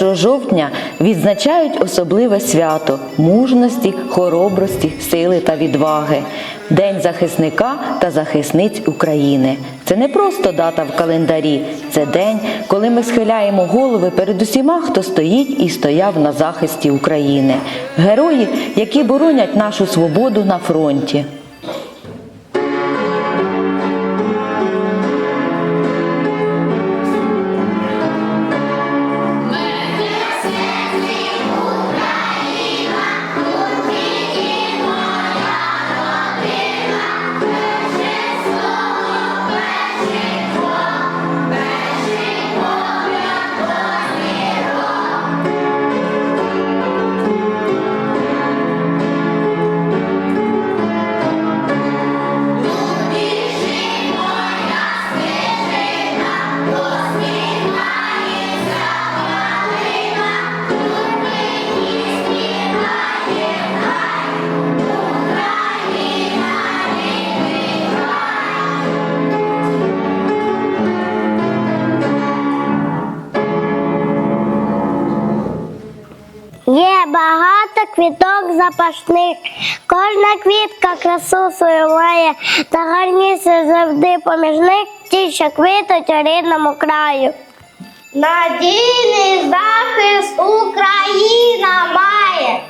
1 жовтня відзначають особливе свято мужності, хоробрості, сили та відваги. День захисника та захисниць України. Це не просто дата в календарі, це день, коли ми схиляємо голови перед усіма, хто стоїть і стояв на захисті України. Герої, які боронять нашу свободу на фронті. Квіток запашних, кожна квітка красу свою має, та гарніше завжди поміж них ті, що квітуть у рідному краю. Надійний захист Україна має,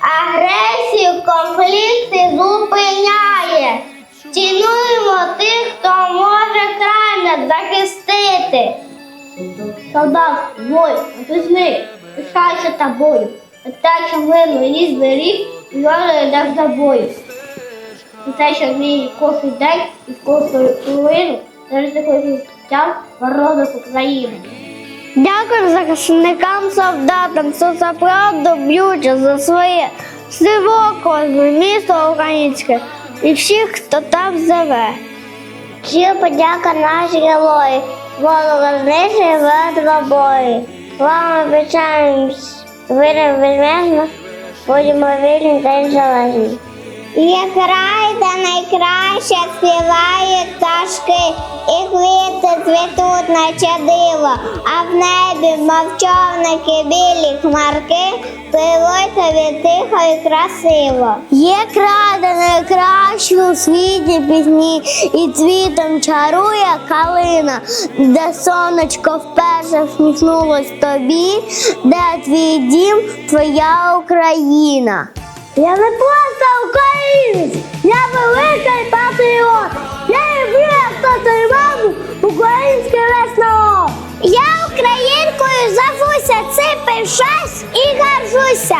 агресію, конфлікти зупиняє. Цінуємо тих, хто може край захистити. Солдат, бой, захисник, пишайся тобою. Так, що вину ліс беріг, і воно йде за бою. І те, що мій кожен день і кожну хвилину, завжди хочу життя народу України. Дякую захисникам, солдатам, що за правду б'ються за своє село кожне місто українське і всіх, хто там живе. Щиро подяка наші герої, ворога знищує ведро бої. Вам обіцяємо віримо вельмежно, будемо вільні та незалежні. Є край, де найкраще співають пташки, і квіти цвітуть, наче диво, а в небі мовчовники білі хмарки пливуть тобі тихо і красиво. Є край, де найкращі у світі пісні, і цвітом чарує калина, де сонечко вперше всміхнулось тобі, де твій дім, твоя Україна. Я не просто українець, я великий патріот. Я люблю, щось і горжуся.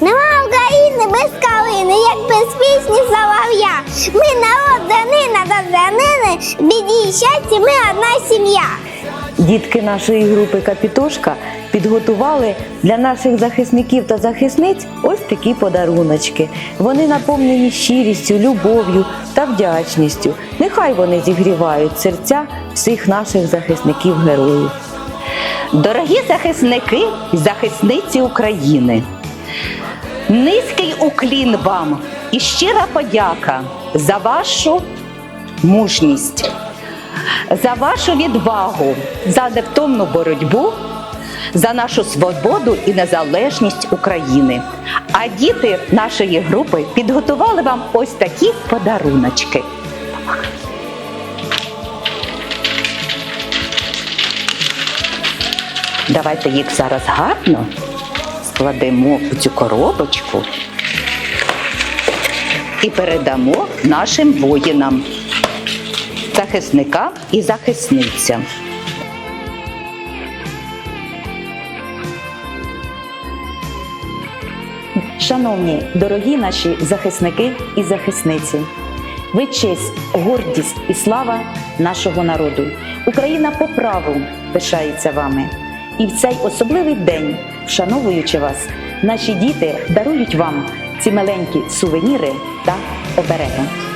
Нема України без калини, як без пісні солов'я. Ми народ данина та данини, біді і щастя, ми одна сім'я. Дітки нашої групи Капітошка підготували для наших захисників та захисниць ось такі подаруночки. Вони наповнені щирістю, любов'ю та вдячністю. Нехай вони зігрівають серця всіх наших захисників-героїв. Дорогі захисники і захисниці України! Низький уклін вам і щира подяка за вашу мужність за вашу відвагу, за невтомну боротьбу, за нашу свободу і незалежність України. А діти нашої групи підготували вам ось такі подаруночки. Давайте їх зараз гарно складемо у цю коробочку і передамо нашим воїнам захисникам і захисницям. Шановні, дорогі наші захисники і захисниці, ви честь, гордість і слава нашого народу. Україна по праву пишається вами. І в цей особливий день, вшановуючи вас, наші діти дарують вам ці маленькі сувеніри та обереги.